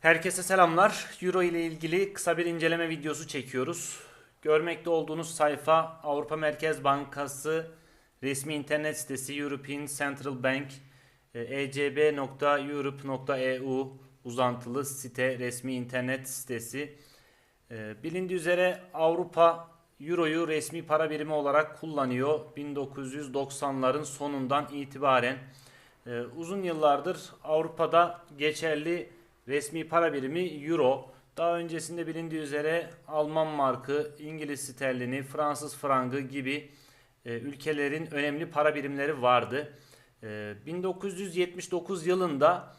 Herkese selamlar. Euro ile ilgili kısa bir inceleme videosu çekiyoruz. Görmekte olduğunuz sayfa Avrupa Merkez Bankası resmi internet sitesi European Central Bank e, ecb.europe.eu uzantılı site resmi internet sitesi. E, Bilindiği üzere Avrupa Euro'yu resmi para birimi olarak kullanıyor. 1990'ların sonundan itibaren e, uzun yıllardır Avrupa'da geçerli resmi para birimi Euro. Daha öncesinde bilindiği üzere Alman markı, İngiliz sterlini, Fransız frangı gibi e, ülkelerin önemli para birimleri vardı. E, 1979 yılında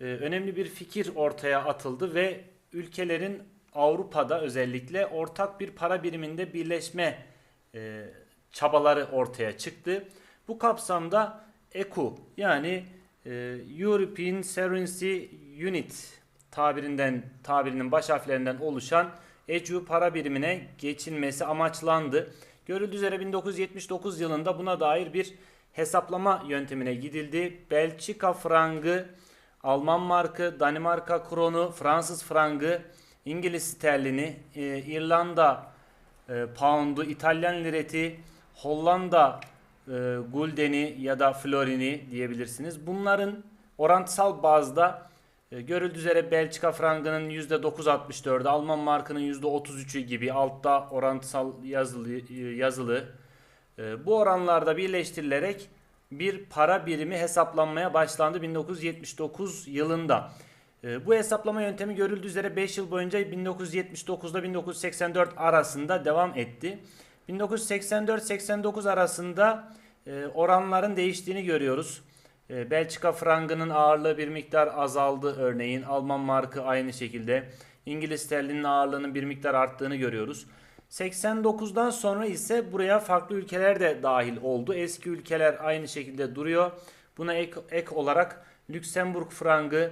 e, önemli bir fikir ortaya atıldı ve ülkelerin Avrupa'da özellikle ortak bir para biriminde birleşme e, çabaları ortaya çıktı. Bu kapsamda ECU yani European Currency Unit tabirinden tabirinin baş harflerinden oluşan ECU para birimine geçilmesi amaçlandı. Görüldüğü üzere 1979 yılında buna dair bir hesaplama yöntemine gidildi. Belçika frangı, Alman markı, Danimarka kronu, Fransız frangı, İngiliz sterlini, e, İrlanda e, poundu, İtalyan lireti, Hollanda e, guldeni ya da florini diyebilirsiniz. Bunların orantısal bazda e, görüldüğü üzere Belçika frangının %9.64'ü, Alman markının %33'ü gibi altta orantısal yazılı yazılı. E, bu oranlarda birleştirilerek bir para birimi hesaplanmaya başlandı 1979 yılında. E, Bu hesaplama yöntemi görüldüğü üzere 5 yıl boyunca 1979'da 1984 arasında devam etti. 1984-89 arasında e, oranların değiştiğini görüyoruz. E, Belçika frangının ağırlığı bir miktar azaldı örneğin. Alman markı aynı şekilde. İngiliz sterlinin ağırlığının bir miktar arttığını görüyoruz. 89'dan sonra ise buraya farklı ülkeler de dahil oldu. Eski ülkeler aynı şekilde duruyor. Buna ek, ek olarak Lüksemburg frangı,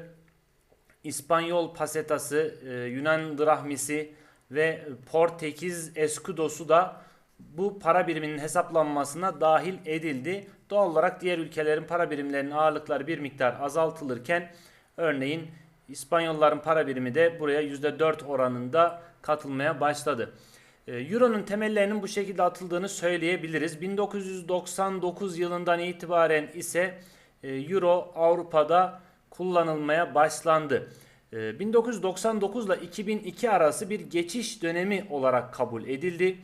İspanyol pasetası, e, Yunan drahmisi ve Portekiz escudosu da bu para biriminin hesaplanmasına dahil edildi. Doğal olarak diğer ülkelerin para birimlerinin ağırlıkları bir miktar azaltılırken örneğin İspanyolların para birimi de buraya %4 oranında katılmaya başladı. E, Euro'nun temellerinin bu şekilde atıldığını söyleyebiliriz. 1999 yılından itibaren ise e, Euro Avrupa'da kullanılmaya başlandı. E, 1999 ile 2002 arası bir geçiş dönemi olarak kabul edildi.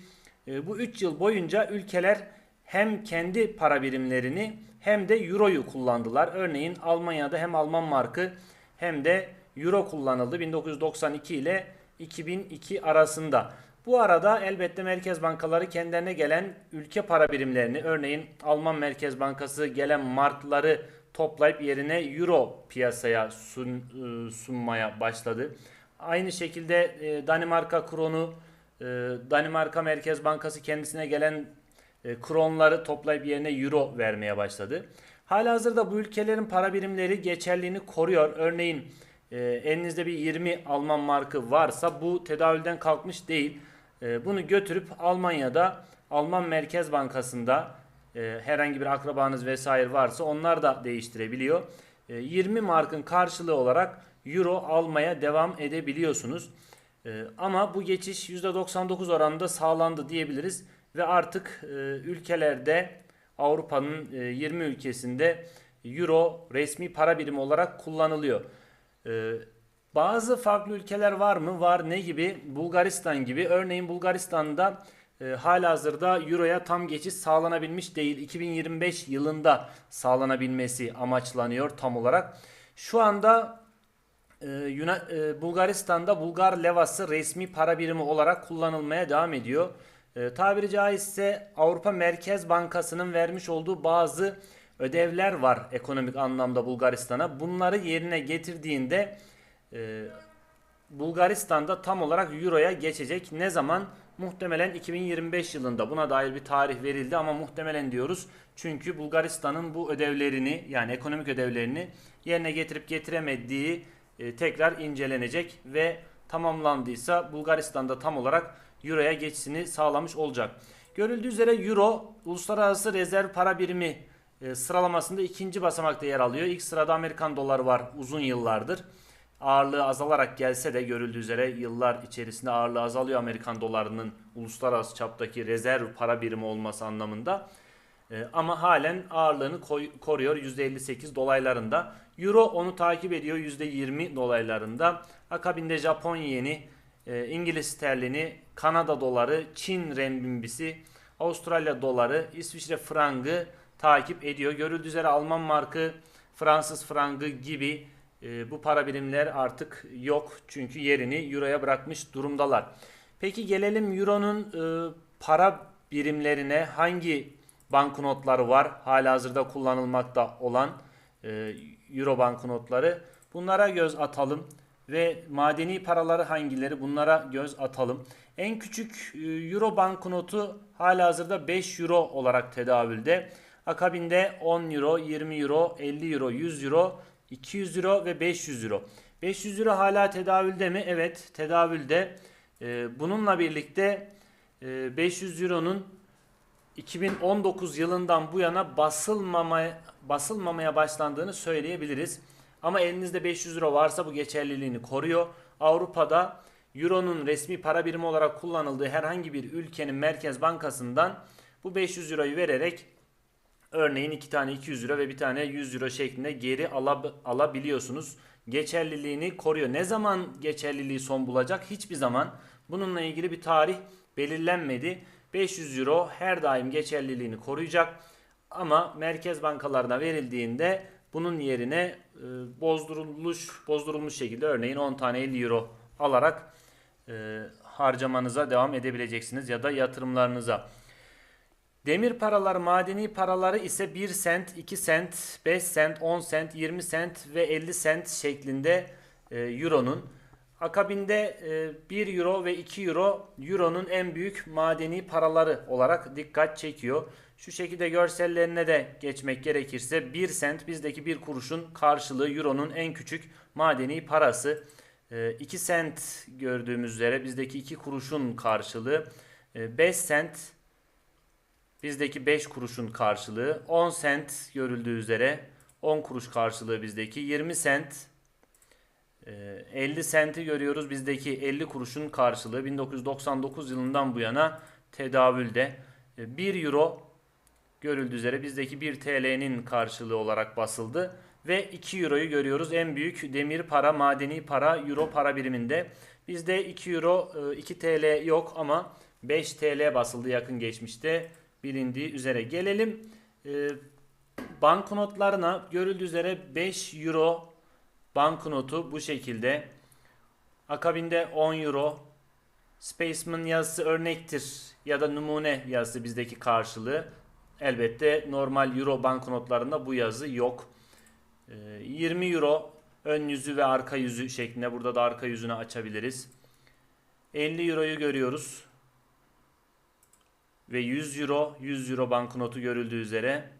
E, Bu 3 yıl boyunca ülkeler hem kendi para birimlerini hem de Euro'yu kullandılar. Örneğin Almanya'da hem Alman markı hem de Euro kullanıldı 1992 ile 2002 arasında. Bu arada elbette merkez bankaları kendilerine gelen ülke para birimlerini örneğin Alman Merkez Bankası gelen markları toplayıp yerine euro piyasaya sun, e, sunmaya başladı. Aynı şekilde e, Danimarka kronu, e, Danimarka Merkez Bankası kendisine gelen e, kronları toplayıp yerine euro vermeye başladı. Halihazırda bu ülkelerin para birimleri geçerliğini koruyor. Örneğin e, elinizde bir 20 Alman markı varsa bu tedavülden kalkmış değil. E, bunu götürüp Almanya'da Alman Merkez Bankası'nda herhangi bir akrabanız vesaire varsa onlar da değiştirebiliyor. E, 20 markın karşılığı olarak euro almaya devam edebiliyorsunuz. E, ama bu geçiş %99 oranında sağlandı diyebiliriz ve artık e, ülkelerde Avrupa'nın e, 20 ülkesinde euro resmi para birimi olarak kullanılıyor. E, bazı farklı ülkeler var mı? Var. Ne gibi? Bulgaristan gibi. Örneğin Bulgaristan'da e, halihazırda Euro'ya tam geçiş sağlanabilmiş değil. 2025 yılında sağlanabilmesi amaçlanıyor tam olarak. Şu anda e, e, Bulgaristan'da Bulgar levası resmi para birimi olarak kullanılmaya devam ediyor. E, tabiri caizse Avrupa Merkez Bankası'nın vermiş olduğu bazı ödevler var ekonomik anlamda Bulgaristan'a. Bunları yerine getirdiğinde e, Bulgaristan'da tam olarak Euro'ya geçecek. Ne zaman? Muhtemelen 2025 yılında buna dair bir tarih verildi ama muhtemelen diyoruz. Çünkü Bulgaristan'ın bu ödevlerini yani ekonomik ödevlerini yerine getirip getiremediği e, tekrar incelenecek ve tamamlandıysa Bulgaristan'da tam olarak Euro'ya geçişini sağlamış olacak. Görüldüğü üzere Euro uluslararası rezerv para birimi e, sıralamasında ikinci basamakta yer alıyor. İlk sırada Amerikan doları var uzun yıllardır. ağırlığı azalarak gelse de görüldüğü üzere yıllar içerisinde ağırlığı azalıyor Amerikan dolarının uluslararası çaptaki rezerv para birimi olması anlamında. Ee, ama halen ağırlığını koy- koruyor %58 dolaylarında. Euro onu takip ediyor %20 dolaylarında. Akabinde Japon yeni, e, İngiliz sterlini, Kanada doları, Çin renminbisi, Avustralya doları, İsviçre frangı takip ediyor. Görüldüğü üzere Alman markı, Fransız frangı gibi e, bu para birimler artık yok. Çünkü yerini Euro'ya bırakmış durumdalar. Peki gelelim Euro'nun e, para birimlerine hangi banknotları var? Halihazırda kullanılmakta olan e, Euro banknotları. Bunlara göz atalım ve madeni paraları hangileri? Bunlara göz atalım. En küçük e, Euro banknotu halihazırda 5 Euro olarak tedavülde. Akabinde 10 Euro, 20 Euro, 50 Euro, 100 Euro, 200 Euro ve 500 Euro. 500 Euro hala tedavülde mi? Evet tedavülde. E, bununla birlikte e, 500 Euro'nun 2019 yılından bu yana basılmamaya, basılmamaya başlandığını söyleyebiliriz. Ama elinizde 500 euro varsa bu geçerliliğini koruyor. Avrupa'da Euro'nun resmi para birimi olarak kullanıldığı herhangi bir ülkenin merkez bankasından bu 500 euroyu vererek örneğin iki tane 200 euro ve bir tane 100 euro şeklinde geri alab- alabiliyorsunuz. Geçerliliğini koruyor. Ne zaman geçerliliği son bulacak? Hiçbir zaman. Bununla ilgili bir tarih belirlenmedi. 500 euro her daim geçerliliğini koruyacak. Ama merkez bankalarına verildiğinde bunun yerine e, bozdurulmuş bozdurulmuş şekilde örneğin 10 tane 50 euro alarak e, harcamanıza devam edebileceksiniz ya da yatırımlarınıza. Demir paralar, madeni paraları ise 1 sent, 2 sent, 5 sent, 10 sent, 20 sent ve 50 sent şeklinde e, euronun. Akabinde e, 1 euro ve 2 euro euronun en büyük madeni paraları olarak dikkat çekiyor. Şu şekilde görsellerine de geçmek gerekirse 1 sent bizdeki 1 kuruşun karşılığı euronun en küçük madeni parası. 2 sent gördüğümüz üzere bizdeki 2 kuruşun karşılığı. 5 sent bizdeki 5 kuruşun karşılığı. 10 sent görüldüğü üzere 10 kuruş karşılığı bizdeki. 20 sent 50 senti görüyoruz. Bizdeki 50 kuruşun karşılığı 1999 yılından bu yana tedavülde. 1 euro görüldüğü üzere bizdeki 1 TL'nin karşılığı olarak basıldı. Ve 2 euroyu görüyoruz. En büyük demir para madeni para euro para biriminde. Bizde 2 euro 2 TL yok ama 5 TL basıldı yakın geçmişte bilindiği üzere. Gelelim e, banknotlarına. Görüldüğü üzere 5 euro banknotu bu şekilde. Akabinde 10 euro. Spaceman yazısı örnektir ya da numune yazısı bizdeki karşılığı. Elbette normal euro banknotlarında bu yazı yok. Ee, 20 euro ön yüzü ve arka yüzü şeklinde. Burada da arka yüzünü açabiliriz. 50 euroyu görüyoruz. Ve 100 euro, 100 euro banknotu görüldüğü üzere.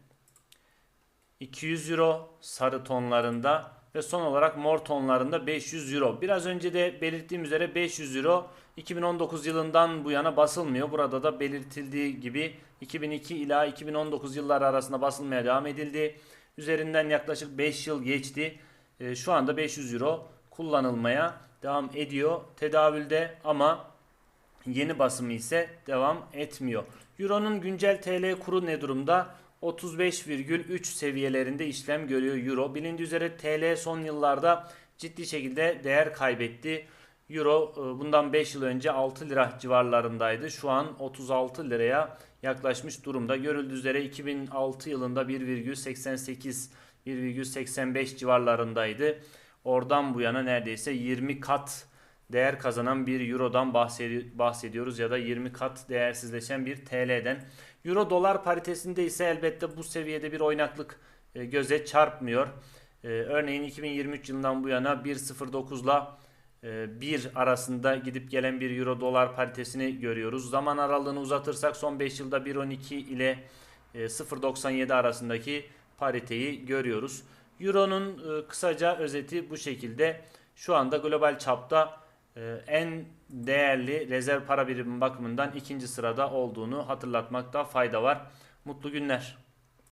200 euro sarı tonlarında ve son olarak mor tonlarında 500 euro. Biraz önce de belirttiğim üzere 500 euro 2019 yılından bu yana basılmıyor. Burada da belirtildiği gibi 2002 ila 2019 yılları arasında basılmaya devam edildi. Üzerinden yaklaşık 5 yıl geçti. E, şu anda 500 euro kullanılmaya devam ediyor tedavülde ama yeni basımı ise devam etmiyor. Euro'nun güncel TL kuru ne durumda? 35,3 seviyelerinde işlem görüyor Euro. Bilindiği üzere TL son yıllarda ciddi şekilde değer kaybetti. Euro e, bundan 5 yıl önce 6 lira civarlarındaydı. Şu an 36 liraya yaklaşmış durumda. Görüldüğü üzere 2006 yılında 1,88 1,85 civarlarındaydı. Oradan bu yana neredeyse 20 kat değer kazanan bir Euro'dan bahsediyoruz ya da 20 kat değersizleşen bir TL'den. Euro dolar paritesinde ise elbette bu seviyede bir oynaklık e, göze çarpmıyor. E, örneğin 2023 yılından bu yana 1.09'la 1 arasında gidip gelen bir euro dolar paritesini görüyoruz. Zaman aralığını uzatırsak son 5 yılda 1.12 ile 0.97 arasındaki pariteyi görüyoruz. Euro'nun kısaca özeti bu şekilde. Şu anda global çapta en değerli rezerv para birimi bakımından ikinci sırada olduğunu hatırlatmakta fayda var. Mutlu günler.